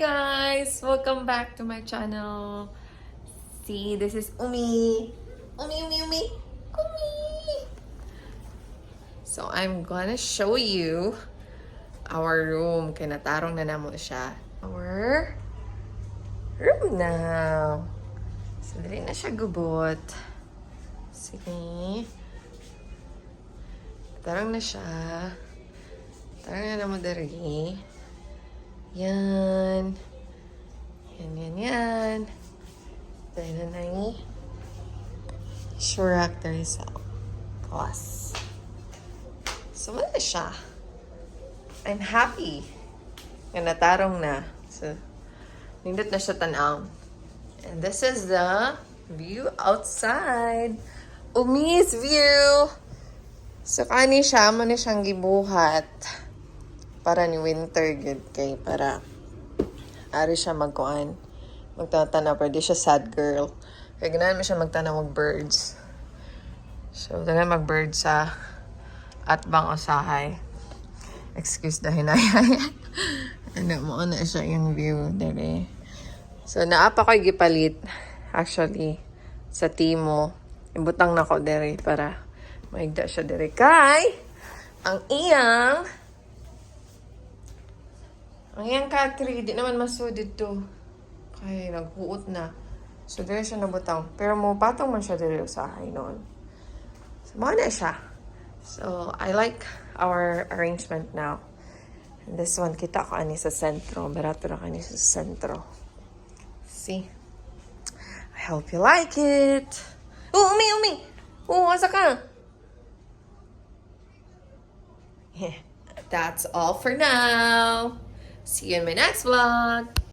guys! Welcome back to my channel. See, this is Umi. Umi, Umi, Umi. Umi! So, I'm gonna show you our room. Kaya natarong na namo siya. Our room now. So, na siya gubot. See? Tarong na siya. Tarong na namo dari. Yan. Yan, yan, yan. Dahil na na ni Shurak Rizal. Class. So, wala siya. I'm happy. Nga natarong na. So, nindot na siya tanaw. And this is the view outside. Umis view! So, kani siya, mo na siyang gibuhat para ni winter good kay para ari siya magkuan magtatanaw pero di siya sad girl. Kaya ganahan mo siya magtanaw mag birds. So dala mag birds sa at bang usahay excuse the hinayay ano mo na siya yung view dere. So naapa ko gipalit actually sa timo. Ibutang na ko dere para maigda siya dere. Kay ang iyang ang iyang country, di naman masudid to. Kaya naghuot na. So, dire siya nabutang. Pero mo, patong man siya dire sa ahay noon. So, mga na siya. So, I like our arrangement now. And this one, kita ko ani sa sentro. Barato na kani sa sentro. See? I hope you like it. Oh, umi, umi! Oh, asa ka? Yeah. That's all for now. See you in my next vlog.